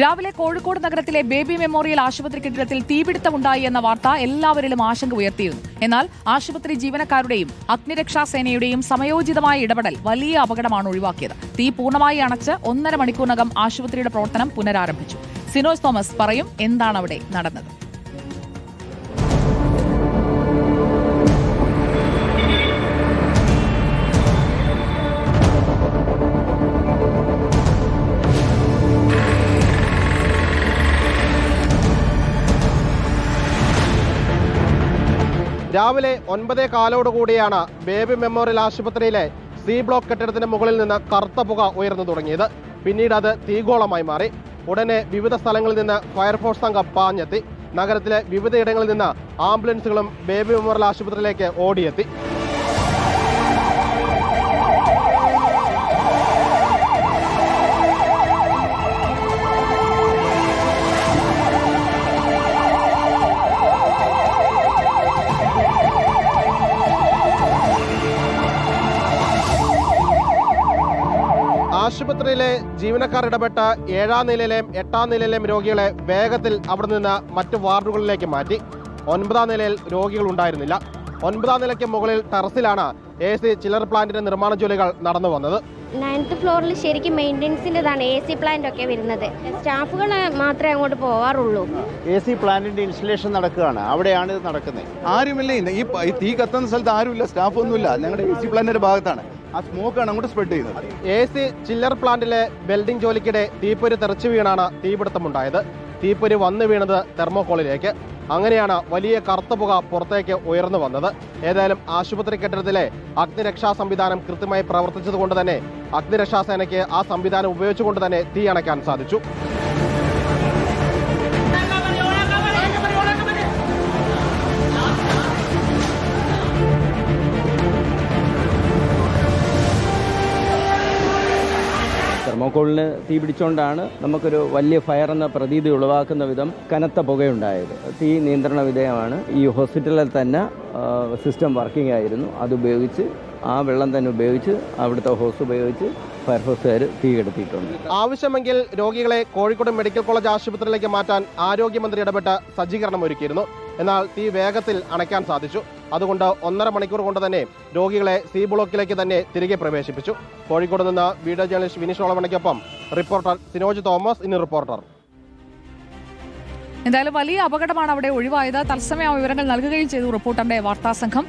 രാവിലെ കോഴിക്കോട് നഗരത്തിലെ baby memorial ആശുപത്രി കെട്ടിടത്തിൽ തീപിടുത്തമുണ്ടായി എന്ന വാർത്ത എല്ലാവരിലും ആശങ്ക ഉയർത്തിയിരുന്നു. എന്നാൽ ആശുപത്രി ജീവനക്കാരുടെയും അഗ്നിരക്ഷാ സേനയുടെയും സമയോചിതമായ ഇടപെടൽ വലിയ അപകടമാണ് ഒഴിവാക്കിയത്. തീ പൂർണമായി അണച്ച് ഒന്നര മണിക്കൂറിനകം ആശുപത്രിയുടെ പ്രവർത്തനം പുനരാരംഭിച്ചു. സിനോസ് തോമസ് പറയും എന്താണ് അവിടെ നടന്നത്? രാവിലെ ഒൻപതേ കാലോടുകൂടിയാണ് ബേബി മെമ്മോറിയൽ ആശുപത്രിയിലെ സി ബ്ലോക്ക് കെട്ടിടത്തിന് മുകളിൽ നിന്ന് കറുത്ത പുക ഉയർന്നു തുടങ്ങിയത്. പിന്നീട് അത് തീഗോളമായി മാറി. ഉടനെ വിവിധ സ്ഥലങ്ങളിൽ നിന്ന് ഫയർഫോഴ്സ് സംഘം പാഞ്ഞെത്തി. നഗരത്തിലെ വിവിധയിടങ്ങളിൽ നിന്ന് ആംബുലൻസുകളും ബേബി മെമ്മോറിയൽ ആശുപത്രിയിലേക്ക് ഓടിയെത്തി. ആശുപത്രിയിലെ ജീവനക്കാർ ഇടപെട്ട് ഏഴാം നിലയിലെയും എട്ടാം നിലയിലെയും രോഗികളെ വേഗത്തിൽ അവിടെ നിന്ന് മറ്റു വാർഡുകളിലേക്ക് മാറ്റി. ഒൻപതാം നിലയിൽ രോഗികൾ ഉണ്ടായിരുന്നില്ല. ഒൻപതാം നിലയ്ക്ക് മുകളിൽ ടെറസിലാണ് എ സി ചില്ലർ പ്ലാന്റിന്റെ നിർമ്മാണ ജോലികൾ നടന്നു വന്നത്. നയൻത്ത് ഫ്ലോറിൽ ശരിക്കും മെയിന്റെനൻസിന്റെതാണ് എ സി പ്ലാന്റ് ഒക്കെ വരുന്നത്. സ്റ്റാഫുകൾ മാത്രമേ അങ്ങോട്ട് പോവാറുള്ളൂ. എ സി പ്ലാന്റിന്റെ ഇൻസ്റ്റലേഷൻ നടക്കുകയാണ്. അവിടെയാണ് ഇത് നടക്കുന്നത്. ആരുമില്ല ഈ തീ കത്തുന്ന സ്ഥലത്ത് ആരുമില്ല. സ്റ്റാഫ് ഒന്നുമില്ല ഞങ്ങളുടെ എ സി പ്ലാന്റിന്റെ ഭാഗത്താണ്. ആ സ്മോക്ക് ആണ് അങ്ങോട്ട് സ്പ്രെഡ് ചെയ്യുന്നത്. എ സി ചില്ലർ പ്ലാന്റിലെ വെൽഡിംഗ് ജോലിക്കിടെ തീപ്പൊരി തെറിച്ചു വീണാണ് തീപിടുത്തമുണ്ടായത്. തീപ്പൊരി വന്നു വീണത് തെർമോകോളിലേക്ക്. അങ്ങനെയാണ് വലിയ കറുത്ത പുക പുറത്തേക്ക് ഉയർന്നു വന്നത്. ഏതായാലും ആശുപത്രി കെട്ടിടത്തിലെ അഗ്നിരക്ഷാ സംവിധാനം കൃത്യമായി പ്രവർത്തിച്ചതുകൊണ്ട് തന്നെ അഗ്നിരക്ഷാസേനയ്ക്ക് ആ സംവിധാനം ഉപയോഗിച്ചുകൊണ്ട് തന്നെ തീ അണയ്ക്കാൻ സാധിച്ചു. തെർമോക്കോളിന് തീ പിടിച്ചുകൊണ്ടാണ് നമുക്കൊരു വലിയ ഫയർ എന്ന പ്രതീതി ഉളവാക്കുന്ന വിധം കനത്ത പുകയുണ്ടായത്. തീ നിയന്ത്രണ വിധേയമാണ്. ഈ ഹോസ്പിറ്റലിൽ തന്നെ സിസ്റ്റം വർക്കിംഗ് ആയിരുന്നു. അതുപയോഗിച്ച് ആ വെള്ളം തന്നെ ഉപയോഗിച്ച് അവിടുത്തെ ഹോസ് ഉപയോഗിച്ച് ഫയർഫോഴ്സുകാർ തീ എടുത്തിട്ടുണ്ട് ആവശ്യമെങ്കിൽ രോഗികളെ കോഴിക്കോട് മെഡിക്കൽ കോളേജ് ആശുപത്രിയിലേക്ക് മാറ്റാൻ ആരോഗ്യമന്ത്രി ഇടപെട്ട സജ്ജീകരണം ഒരുക്കിയിരുന്നു. എന്നാൽ തീ വേഗത്തിൽ അണയ്ക്കാൻ സാധിച്ചു. അതുകൊണ്ട് ഒന്നര മണിക്കൂർ കൊണ്ട് തന്നെ രോഗികളെ സി ബ്ലോക്കിലേക്ക് തന്നെ തിരികെ പ്രവേശിപ്പിച്ചു. കോഴിക്കോട് നിന്ന് വീഡിയോ ജേർണലിസ്റ്റ് വിനീഷ് ഓളവണയ്ക്കൊപ്പം റിപ്പോർട്ടർ സിനോജ് തോമസ് ഇനി റിപ്പോർട്ടർ. എന്തായാലും വലിയ അപകടമാണ് അവിടെ ഒഴിവായത്. തത്സമയം വിവരങ്ങൾ നൽകുകയും ചെയ്തു റിപ്പോർട്ടറിന്റെ വാർത്താസംഘം